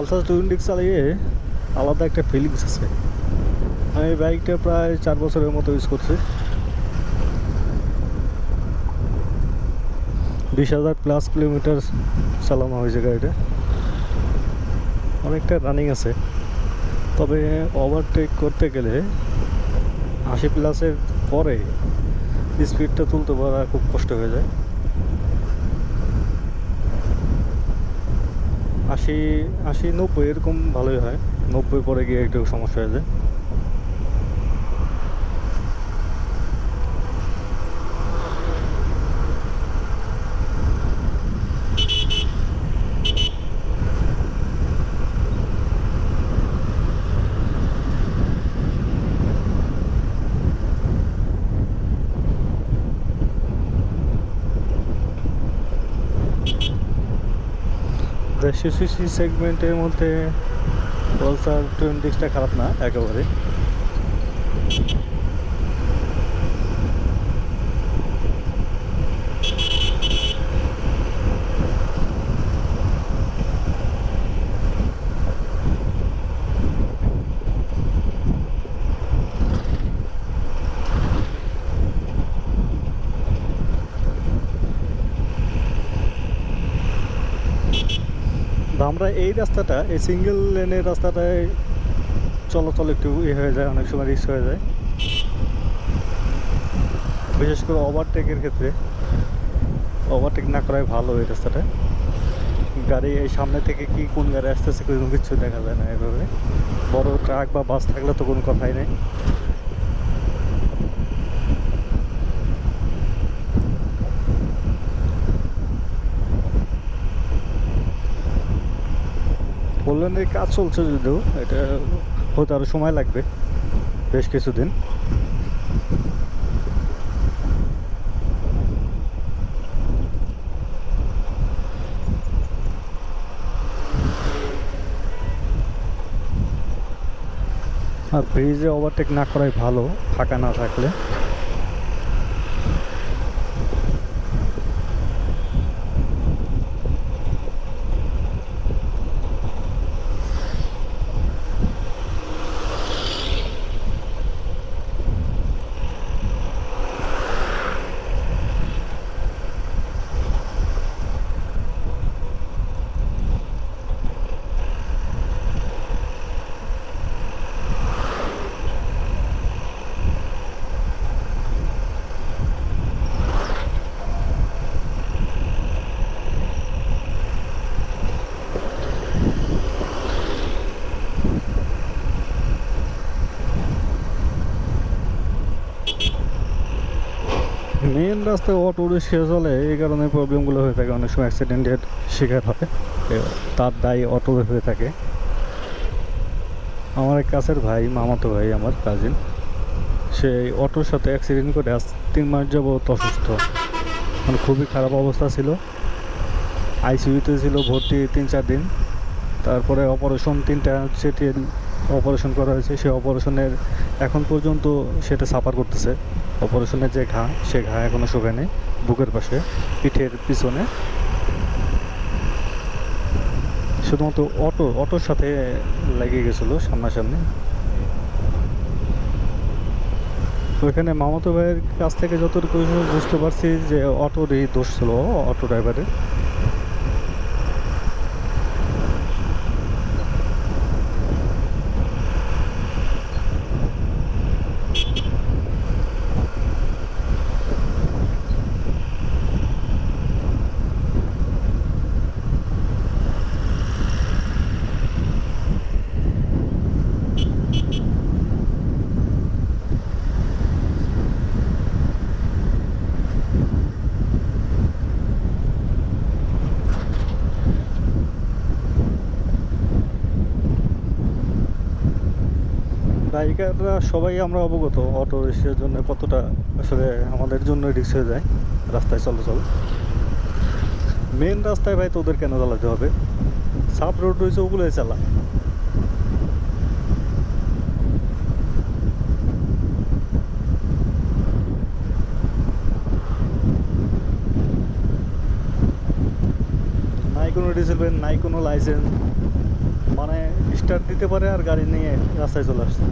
Pulsar twenty চালিয়ে আলাদা একটা ফিলিংস আছে। আমি বাইকটা প্রায় চার বছরের মতো ইউজ করছি। বিশ হাজার প্লাস কিলোমিটার চালানো হয়েছে গাড়িটা। অনেকটা রানিং আছে। তবে ওভারটেক করতে গেলে আশি প্লাসের পরে স্পিডটা তুলতে পারা খুব কষ্ট হয়ে যায়। আশি আশি নব্বই এরকম ভালোই হয়। নব্বই পরে গিয়ে একটু সমস্যা হয়ে যায়। সিসি সেগমেন্টের মধ্যে পলসার টোয়েন্টিক্সটা খারাপ না একেবারে তো আমরা এই রাস্তাটা, এই সিঙ্গেল লেনের রাস্তাটায় চলাচল একটু ইয়ে হয়ে যায়, অনেক সময় রিস্ক হয়ে যায়। বিশেষ করে ওভারটেকের ক্ষেত্রে। ওভারটেক না করাই ভালো এই রাস্তাটা। গাড়ি এই সামনে থেকে কি কোন গাড়ি আসতেছে কোনো কিছু দেখা যায় না এভাবে। বড় ট্রাক বা বাস থাকলে তো কোনো কথাই নেই। পোল্যান্ডের কাজ চলছে যদিও, এটা হতে আরও সময় লাগবে, বেশ কিছুদিন। আর ব্রিজে ওভারটেক না করাই ভালো, ফাঁকা না থাকলে। মেন রাস্তায় অটো রিক্সা চলে এই কারণে প্রবলেমগুলো হয়ে থাকে। অনেক সময় অ্যাক্সিডেন্টের শিকার হয়। তার দায়ী অটো হয়ে থাকে। আমার এক কাছের ভাই, মামাতো ভাই, আমার কাজিন সে অটোর সাথে অ্যাক্সিডেন্ট করে আজ তিন মাস যাবত অসুস্থ। মানে খুবই খারাপ অবস্থা ছিল। আইসিইউতে ছিল, ভর্তি তিন চার দিন। তারপরে অপারেশন তিনটা সেটি অপারেশন করা হয়েছে। সেই অপারেশনের এখন পর্যন্ত সেটা সাফার করতেছে। অপারেশনের যে ঘা, সে ঘা এখনও নেই। বুকের পাশে, পিঠের পিছনে। শুধুমাত্র অটো, অটোর সাথে লেগে গেছিল সামনাসামনি। তো এখানে মামাতো ভাইয়ের কাছ থেকে যতটুকু বুঝতে পারছি যে অটোরই দোষ ছিল, অটো ড্রাইভারের বাইকাররা সবাই আমরা অবগত অটো রিক্সার জন্য কতটা আসলে আমাদের জন্য রিক্স হয়ে যায় রাস্তায় চলাচল। মেন রাস্তায় ভাই তোদের কেন চালাতে হবে? সাব রোড রয়েছে ওগুলোই চালা। নাই কোনো ডিসিপ্লিন নাই কোনো লাইসেন্স মানে স্টার্ট দিতে পারে আর গাড়ি নিয়ে রাস্তায় চলে আসছে।